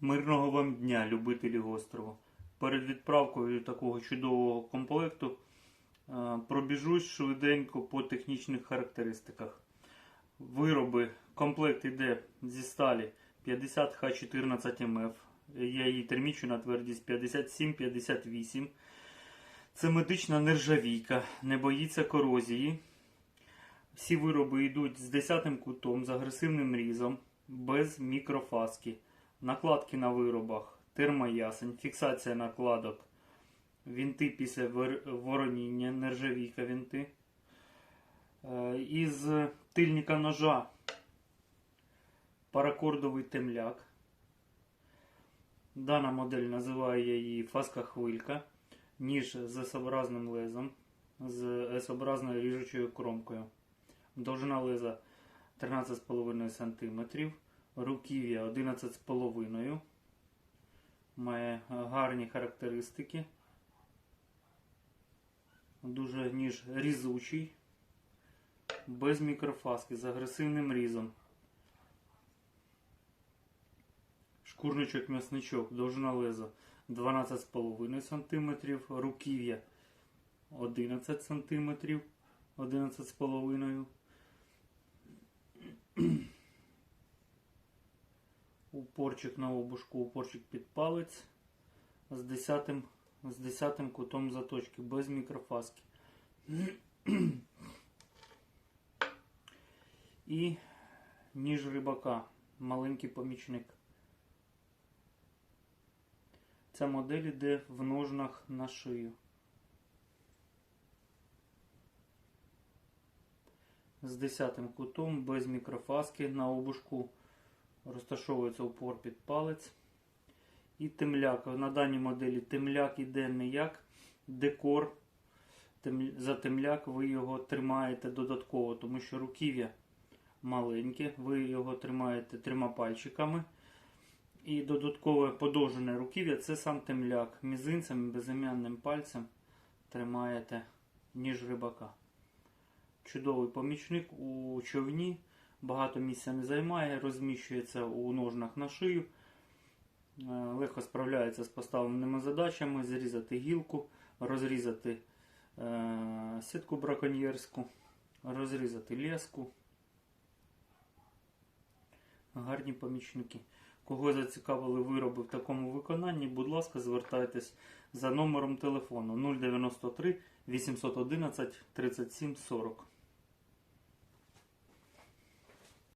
Мирного вам дня, любителі острову. Перед відправкою такого чудового комплекту е, пробіжусь швиденько по технічних характеристиках. Вироби, комплект йде зі сталі 50 Х14 МФ. Я її термічу на твердість 57-58. Це медична нержавійка, не боїться корозії. Всі вироби йдуть з 10 кутом, з агресивним різом, без мікрофаски. Накладки на виробах, термоясень, фіксація накладок, вінти після вороніння, нержавійка вінти. Е, Із тильника ножа паракордовий темляк. Дана модель називаю я її фаска хвилька, ніж з S-образним лезом, з S-образною ріжучою кромкою. Довжина леза 13,5 см, руків'я 11,5 Має гарні характеристики. Дуже ніж різучий, без мікрофаски, з агресивним різом. Шкурничок м'ясничок, довжина леза 12,5 см, руків'я 11 см, 11,5 Упорчик на обушку, упорчик під палець з 10, з 10 кутом заточки, без мікрофаски. І ніж рибака, маленький помічник. Ця модель йде в ножнах на шию. З 10 кутом, без мікрофаски на обушку розташовується упор під палець. І темляк. На даній моделі темляк іде не як декор. За темляк ви його тримаєте додатково, тому що руків'я маленьке, ви його тримаєте трьома пальчиками. І додаткове подовжене руків'я це сам темляк. Мізинцем, і безім'янним пальцем тримаєте ніж рибака. Чудовий помічник у човні багато місця не займає, розміщується у ножнах на шию, е, легко справляється з поставленими задачами, зрізати гілку, розрізати е, сітку браконьєрську, розрізати леску. Гарні помічники. Кого зацікавили вироби в такому виконанні, будь ласка, звертайтесь за номером телефону 093 811 37 40.